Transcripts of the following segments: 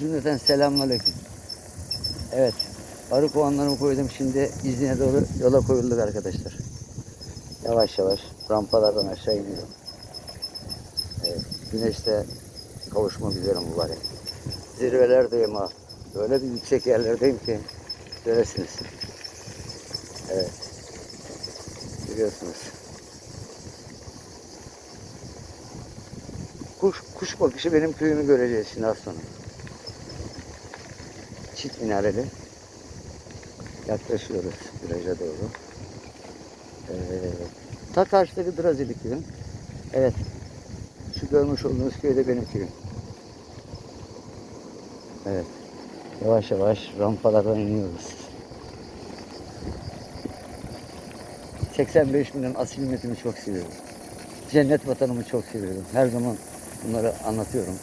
Cümleten selamünaleyküm. Evet. Arı kovanlarımı koydum. Şimdi İznik'e doğru yola koyulduk arkadaşlar. Yavaş yavaş rampalardan aşağı iniyorum. Evet. Güneşte kavuşmak üzere mübarek. Zirvelerdeyim ha. Öyle bir yüksek yerlerdeyim ki göresiniz. Evet. Görüyorsunuz. Kuş, kuş bakışı benim köyümü göreceğiz şimdi az sonra. Çift minareli. Yaklaşıyoruz viraja doğru. Ee, ta karşıdaki Drazili köyüm. Evet. Şu görmüş olduğunuz köy de benim köyüm. Evet. Yavaş yavaş rampalardan iniyoruz. 85 milyon asil milletimi çok seviyorum. Cennet vatanımı çok seviyorum. Her zaman bunları anlatıyorum.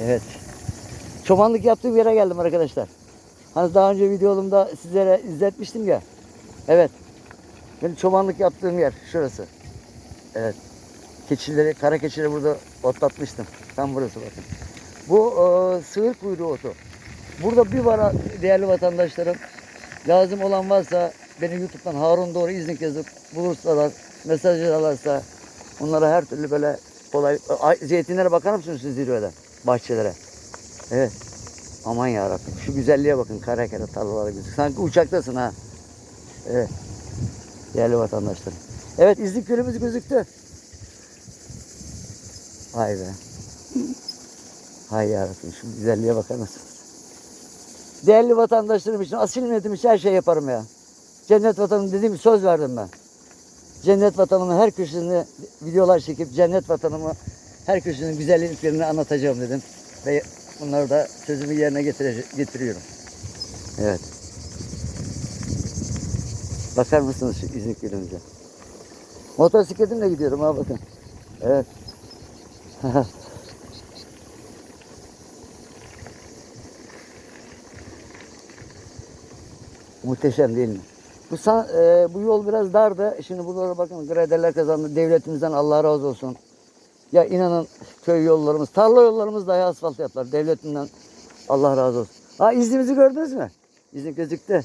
Evet. Çobanlık yaptığım yere geldim arkadaşlar. Hani daha önce videomda sizlere izletmiştim ya. Evet. Benim çobanlık yaptığım yer şurası. Evet. Keçileri, kara keçileri burada otlatmıştım. Tam burası bakın. Bu e, sığır kuyruğu otu. Burada bir var değerli vatandaşlarım. Lazım olan varsa beni YouTube'dan Harun Doğru İznik yazıp bulursalar, mesaj alırsa onlara her türlü böyle kolay... Ay, zeytinlere bakar mısınız siz zirveden? Bahçelere. Evet. Aman yarabbim. Şu güzelliğe bakın. Kara kara tarlalara güzel. Sanki uçaktasın ha. Evet. Değerli vatandaşlarım. Evet İznik Gölümüz gözüktü. Vay be. Hay yarabbim. Şu güzelliğe bakar mısınız? Değerli vatandaşlarım için, asil milletim her şey yaparım ya. Cennet vatanım dediğim söz verdim ben. Cennet vatanımın her köşesinde videolar çekip cennet vatanımı her köşesinin güzelliklerini anlatacağım dedim. Ve bunları da sözümü yerine getiriyorum. Evet. Bakar mısınız şu İznik Gölü'nüze? Motosikletimle gidiyorum ha bakın. Evet. Muhteşem değil mi? Bu, san- e, bu yol biraz dardı. Şimdi buralara bakın graderler kazandı. Devletimizden Allah razı olsun. Ya inanın köy yollarımız, tarla yollarımız dahi asfalt yaptılar. Devletimden Allah razı olsun. Ha iznimizi gördünüz mü? İznik gözüktü.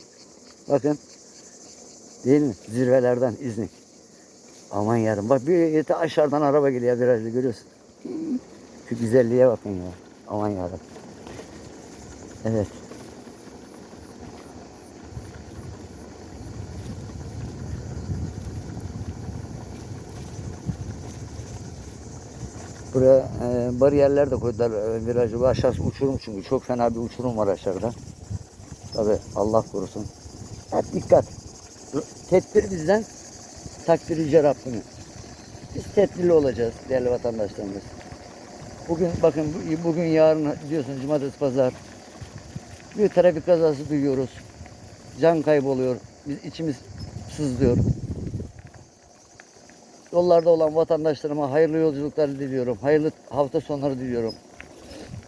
Bakın. Değil mi? Zirvelerden İznik. Aman yarım. Bak bir aşağıdan araba geliyor virajda görüyorsun. Şu güzelliğe bakın ya. Aman yarabbim. Evet. Buraya e, bariyerler de koydular e, virajı. Aşağısı uçurum çünkü. Çok fena bir uçurum var aşağıda. Tabi Allah korusun. Hep dikkat. Tedbir bizden, takdir yüce Rabbimin. Biz tedbirli olacağız değerli vatandaşlarımız. Bugün bakın bu- bugün yarın diyorsun cumartesi pazar. Bir trafik kazası duyuyoruz. Can kaybı oluyor. Biz içimiz sızlıyor. Yollarda olan vatandaşlarıma hayırlı yolculuklar diliyorum. Hayırlı hafta sonları diliyorum.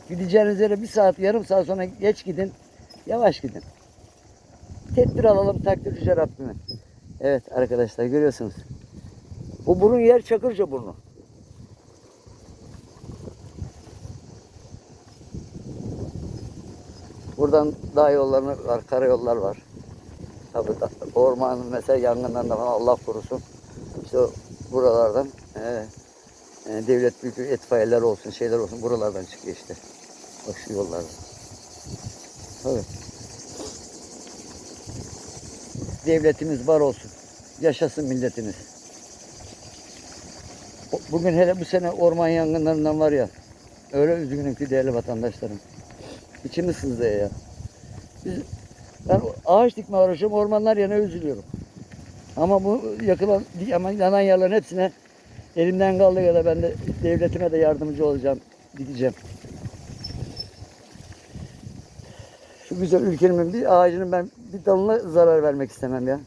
Gideceğiniz yere bir saat, yarım saat sonra geç gidin. Yavaş gidin. Tedbir alalım takdir yüce Rabbimin. Evet arkadaşlar görüyorsunuz. Bu burun yer Çakırca burnu. Buradan dağ yolları var, karayollar var. Tabii da, ormanın mesela yangınlarından falan Allah korusun. İşte buralardan e, e, devlet büyük itfaiyeler olsun, şeyler olsun buralardan çıkıyor işte. Bak şu yollardan. Tabii. Devletimiz var olsun. Yaşasın milletimiz. Bugün hele bu sene orman yangınlarından var ya. Öyle üzgünüm ki değerli vatandaşlarım. İçimiz sızlıyor ya. Biz, ben ağaç dikme uğraşıyorum, ormanlar yana üzülüyorum. Ama bu yakılan, ama yanan yerlerin hepsine elimden kaldığı kadar ben de devletime de yardımcı olacağım, gideceğim. Şu güzel ülkenin bir ağacının ben bir dalına zarar vermek istemem ya.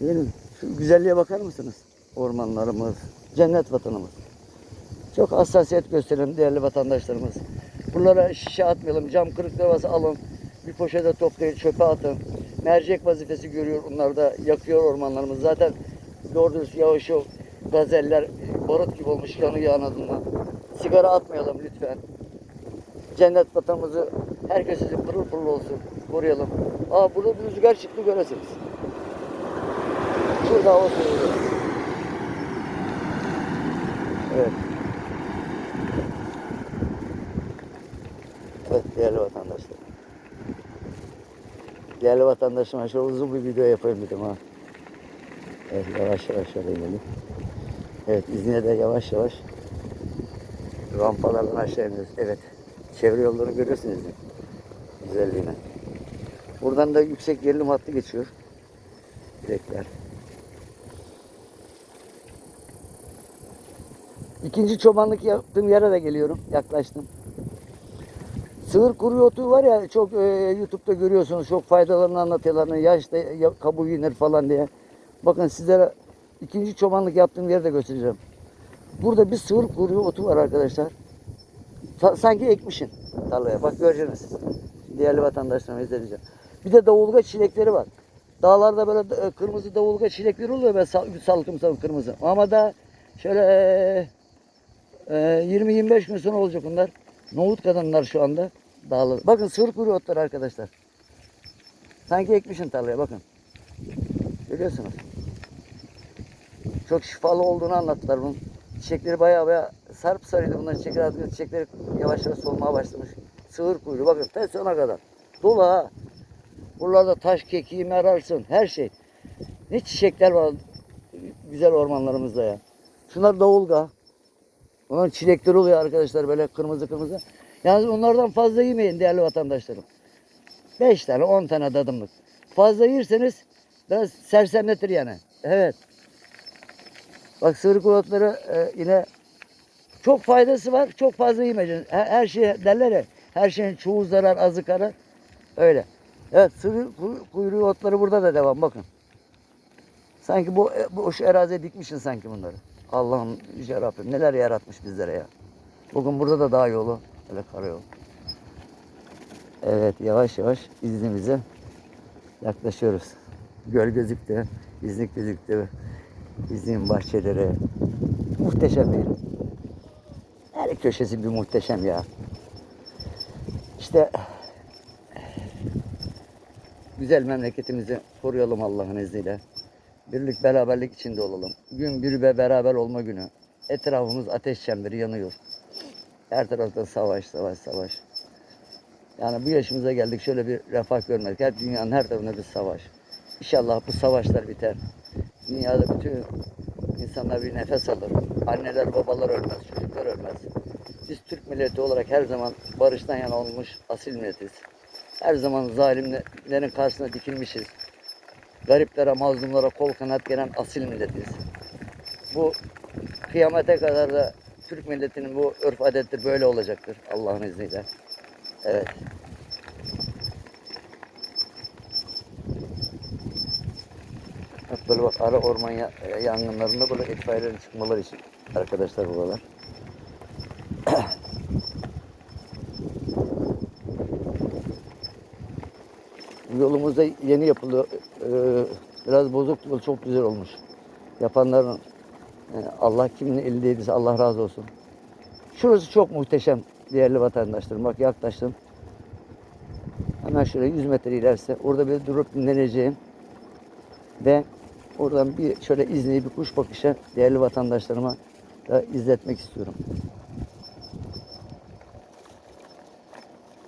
Değil mi? Şu güzelliğe bakar mısınız? Ormanlarımız, cennet vatanımız. Çok hassasiyet gösterelim değerli vatandaşlarımız. Buralara şişe atmayalım, cam kırıkları varsa alın. Bir poşete toplayın, çöpe atın. Mercek vazifesi görüyor onlar da yakıyor ormanlarımız. Zaten dürüst yağış yok. Gazeller barut gibi olmuş yanıyor anadolu'na. Sigara atmayalım lütfen. Cennet vatanımızı her köşesi pırıl pırıl olsun. Koruyalım. Aa burada bir rüzgar çıktı göresiniz. Şurada soğuyor. Evet. Evet değerli vatandaşlar. Değerli vatandaşım şöyle uzun bir video yapayım dedim ha. Evet yavaş yavaş şöyle inelim. Evet İzmir'de de yavaş yavaş rampalardan aşağı iniyoruz. Evet. Çevre yollarını görüyorsunuz mi? Güzelliğine. Buradan da yüksek gerilim hattı geçiyor. Direkler. İkinci çobanlık yaptığım yere de geliyorum. Yaklaştım. Sığır kuru otu var ya çok e, YouTube'da görüyorsunuz. Çok faydalarını anlatıyorlar. Yaşta ya, kabuğu iner falan diye. Bakın sizlere ikinci çobanlık yaptığım yeri de göstereceğim. Burada bir sığır kuru otu var arkadaşlar. Sa- sanki ekmişin tarlaya. Bak göreceksiniz. Değerli vatandaşlarıma izleyeceğim. Bir de davulga çilekleri var. Dağlarda böyle da- kırmızı davulga çilekleri oluyor böyle sal- salkım salkım kırmızı. Ama da şöyle e, e, 20-25 gün sonra olacak bunlar. Nohut kadınlar şu anda dağlar. Bakın sığır kuru otlar arkadaşlar. Sanki ekmişin tarlaya bakın. Görüyorsunuz. Çok şifalı olduğunu anlattılar bunun. Çiçekleri bayağı bayağı sarp sarıydı bunların çiçekleri artık çiçekleri yavaş yavaş solmaya başlamış. Sığır kuyruğu bakın ta sona kadar. Dolu ha. Buralarda taş kekiği merarsın her şey. Ne çiçekler var güzel ormanlarımızda ya. Şunlar davulga. Bunların çilekleri oluyor arkadaşlar böyle kırmızı kırmızı. Yalnız onlardan fazla yemeyin değerli vatandaşlarım. 5 tane 10 tane tadımlık. Fazla yerseniz biraz sersemletir yani. Evet. Bak sığır kulakları e, yine çok faydası var. Çok fazla yemeyeceksin. Her, her şey derler ya. Her şeyin çoğu zarar azı kara. Öyle. Evet kuy- kuyruğu otları burada da devam bakın. Sanki bu, e, bu şu araziye dikmişsin sanki bunları. Allah'ım yüce Rabbim neler yaratmış bizlere ya. Bugün burada da dağ yolu. Öyle karayol. Evet yavaş yavaş iznimize yaklaşıyoruz. Göl gözüktü. İznik gözüktü. İznik'in bahçeleri. Muhteşem mi? Her köşesi bir muhteşem ya. İşte güzel memleketimizi koruyalım Allah'ın izniyle. Birlik beraberlik içinde olalım. Gün bir ve beraber olma günü. Etrafımız ateş çemberi yanıyor. Her tarafta savaş, savaş, savaş. Yani bu yaşımıza geldik şöyle bir refah görmedik. Hep dünyanın her tarafında bir savaş. İnşallah bu savaşlar biter. Dünyada bütün insanlar bir nefes alır. Anneler, babalar ölmez, çocuklar ölmez. Biz Türk milleti olarak her zaman barıştan yana olmuş asil milletiz. Her zaman zalimlerin karşısına dikilmişiz. Gariplere, mazlumlara kol kanat gelen asil milletiz. Bu kıyamete kadar da Türk milletinin bu örf adettir böyle olacaktır Allah'ın izniyle. Evet. Böyle bak ara orman ya- yangınlarında böyle itfaiyelerin çıkmaları için arkadaşlar buralar. Yolumuz da yeni yapılıyor. Ee, biraz bozuk yol çok güzel olmuş. Yapanların Allah kimin elindeyse Allah razı olsun. Şurası çok muhteşem değerli vatandaşlarım. Bak yaklaştım. Hemen şuraya 100 metre ilerse orada bir durup dinleneceğim. Ve oradan bir şöyle izni bir kuş bakışı değerli vatandaşlarıma da izletmek istiyorum.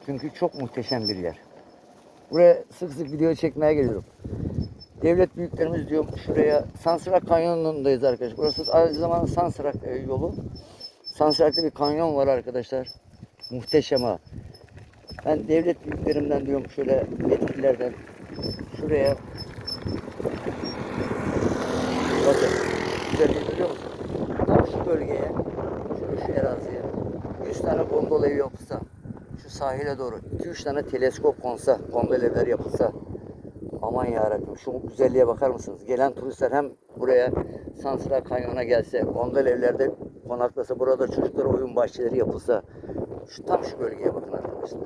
Çünkü çok muhteşem bir yer. Buraya sık sık video çekmeye geliyorum. Devlet büyüklerimiz diyor şuraya Sansırak Kanyonu'ndayız arkadaşlar. Burası aynı zamanda Sansırak e, yolu. Sansırak'ta bir kanyon var arkadaşlar. Muhteşem ha. Ben devlet büyüklerimden diyorum şöyle yetkililerden şuraya bakın güzelliği görüyor musun? Tam şu bölgeye şöyle şu araziye 100 tane gondola yapılsa şu sahile doğru 2-3 tane teleskop konsa gondola evler yapılsa aman yarabbim şu güzelliğe bakar mısınız? Gelen turistler hem buraya Sansıra Kanyonu'na gelse gondola evlerde konaklasa burada çocuklara oyun bahçeleri yapılsa şu tam şu bölgeye bakın arkadaşlar.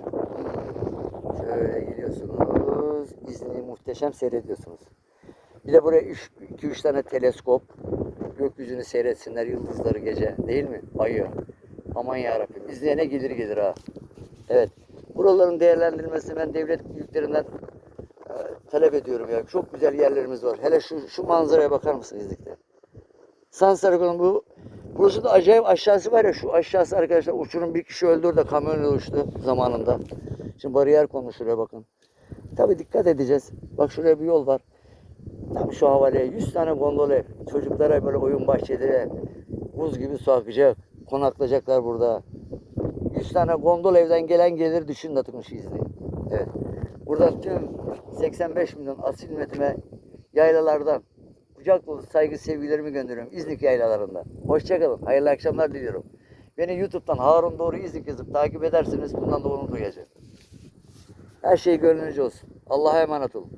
Şöyle geliyorsunuz. İzni muhteşem seyrediyorsunuz. Bir de buraya 2-3 tane teleskop. Gökyüzünü seyretsinler yıldızları gece. Değil mi? Ayı. Aman yarabbim. İzleyene gelir gelir ha. Evet. Buraların değerlendirilmesini ben devlet büyüklerinden talep ediyorum ya. Çok güzel yerlerimiz var. Hele şu, şu manzaraya bakar mısın İznik'te? Sansarık'ın bu burası da acayip aşağısı var ya şu aşağısı arkadaşlar uçurum bir kişi öldü orada kamyonla uçtu zamanında. Şimdi bariyer konmuş şuraya bakın. Tabi dikkat edeceğiz. Bak şuraya bir yol var. Tam şu havaleye 100 tane gondol ev. Çocuklara böyle oyun bahçeleri buz gibi su akacak. Konaklayacaklar burada. 100 tane gondol evden gelen gelir düşün Latıkmış izni. Evet. Buradan tüm 85 milyon asil milletime yaylalardan kucak dolu saygı sevgilerimi gönderiyorum İznik yaylalarında. Hoşçakalın. Hayırlı akşamlar diliyorum. Beni YouTube'dan Harun Doğru İznik yazıp takip ederseniz bundan da onu duyacağım. Her şey gönlünüzce olsun. Allah'a emanet olun.